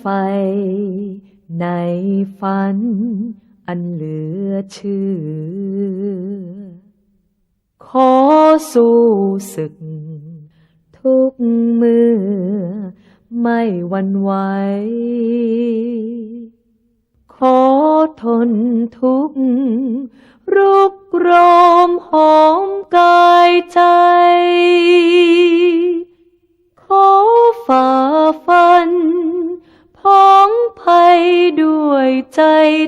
ไฟ ในฝัน อันเหลือเชื่อ ขอสู้ศึก ทุกมือ ไม่หวันไหว ขอทนทุกข์รุกรมหอมกาย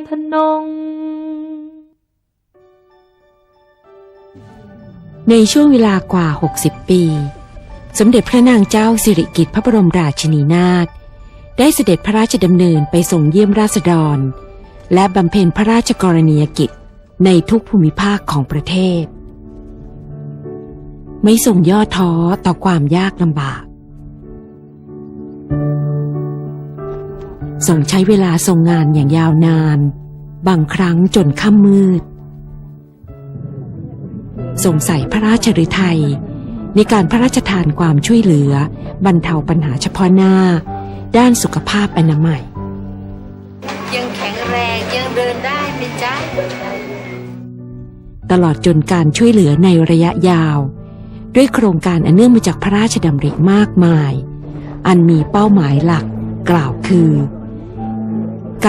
ทนง ในช่วงเวลากว่า 60 ปี สมเด็จพระนางเจ้าสิริกิติ์พระบรมราชินีนาถได้เสด็จพระราชดำเนินไปส่งเยี่ยมราษฎร และบำเพ็ญพระราชกรณียกิจในทุกภูมิภาคของประเทศ ไม่ส่งย่อท้อต่อความยากลำบาก ส่งใช้เวลาทรงงานอย่างยาวนาน บางครั้งจนค่ำมืด ทรงใส่พระราชฤทัยในการพระราชทานความช่วยเหลือ บรรเทาปัญหาเฉพาะหน้า ด้านสุขภาพอนามัย ยังแข็งแรงยังเดินได้ไหมจ๊ะ ตลอดจนการช่วยเหลือในระยะยาว ด้วยโครงการอันเนื่องมาจากพระราชดำริมากมาย อันมีเป้าหมายหลักกล่าวคือ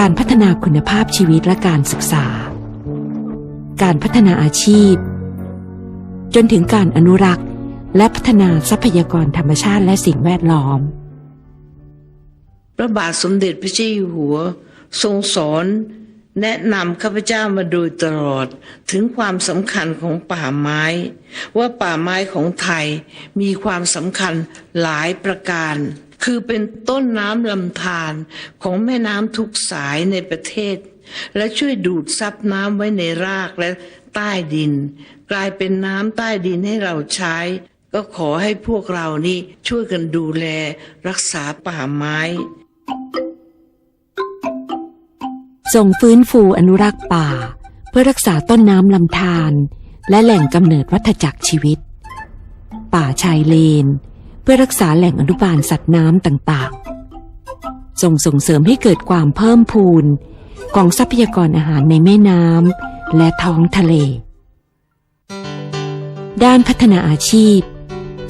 การพัฒนาคุณภาพชีวิตและการศึกษา การพัฒนาอาชีพ จนถึงการอนุรักษ์ และพัฒนาทรัพยากรธรรมชาติและสิ่งแวดล้อม พระบาทสมเด็จพระเจ้าอยู่หัว ทรงสอนแนะนำข้าพเจ้ามาโดยตลอดถึงความสำคัญของป่าไม้ ว่าป่าไม้ของไทยมีความสำคัญหลายประการ คือเป็นต้นน้ำลำธารของแม่น้ำทุกสายในประเทศ และช่วยดูดซับน้ำไว้ในรากและใต้ดิน กลายเป็นน้ำใต้ดินให้เราใช้ ก็ขอให้พวกเรานี่ช่วยกันดูแลรักษาป่าไม้ส่งฟื้นฟูอนุรักษ์ป่า เพื่อรักษาต้นน้ำลำธารและแหล่งกำเนิดวัฏจักรชีวิต ป่าชายเลน เพื่อรักษาแหล่งอนุบาลสัตว์น้ำต่างๆ ส่งส่งเสริมให้เกิดความเพิ่มพูนของทรัพยากรอาหารในแม่น้ำและท้องทะเล ด้านพัฒนาอาชีพ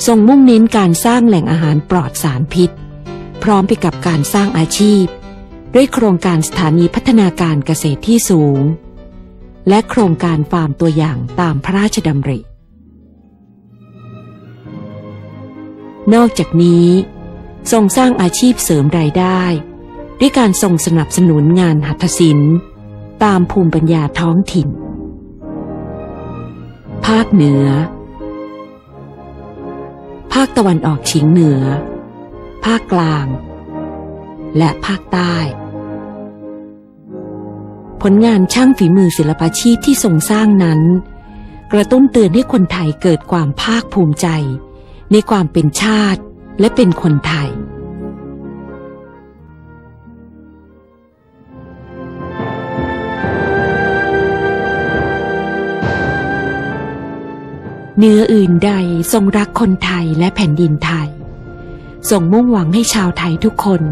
ทรงมุ่งเน้นการสร้างแหล่งอาหารปลอดสารพิษ พร้อมไปกับการสร้างอาชีพ ด้วยโครงการสถานีพัฒนาการเกษตรที่สูง และโครงการฟาร์มตัวอย่างตามพระราชดำริ นอกจากนี้ทรงสร้างอาชีพเสริมรายได้ ด้วยการทรงสนับสนุนงานหัตถศิลป์ตามภูมิปัญญาท้องถิ่น ภาคเหนือ ภาคตะวันออกเฉียงเหนือ ภาคกลาง และภาคใต้ ผลงานช่างฝีมือศิลปาชีพที่ทรงสร้างนั้น กระตุ้นเตือนให้คนไทยเกิดความภาคภูมิใจ ในความเป็นชาติและเป็นคนไทย เนื้ออื่นใดทรงรักคนไทยและแผ่นดินไทยทรงมุ่งหวังให้ชาวไทยทุกคน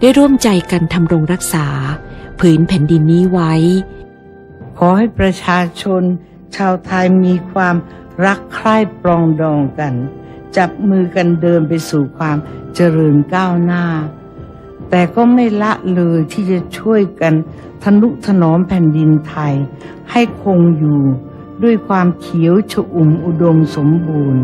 ได้ร่วมใจกันทำรงรักษา ผืนแผ่นดินนี้ไว้ ขอให้ประชาชนชาวไทยมีความรักใคร่ปรองดองกัน จับมือกันเดินไปสู่ความเจริญก้าวหน้า แต่ก็ไม่ละเลยที่จะช่วยกันทนุถนอมแผ่นดินไทย ให้คงอยู่ด้วยความเขียวชอุ่มอุดมสมบูรณ์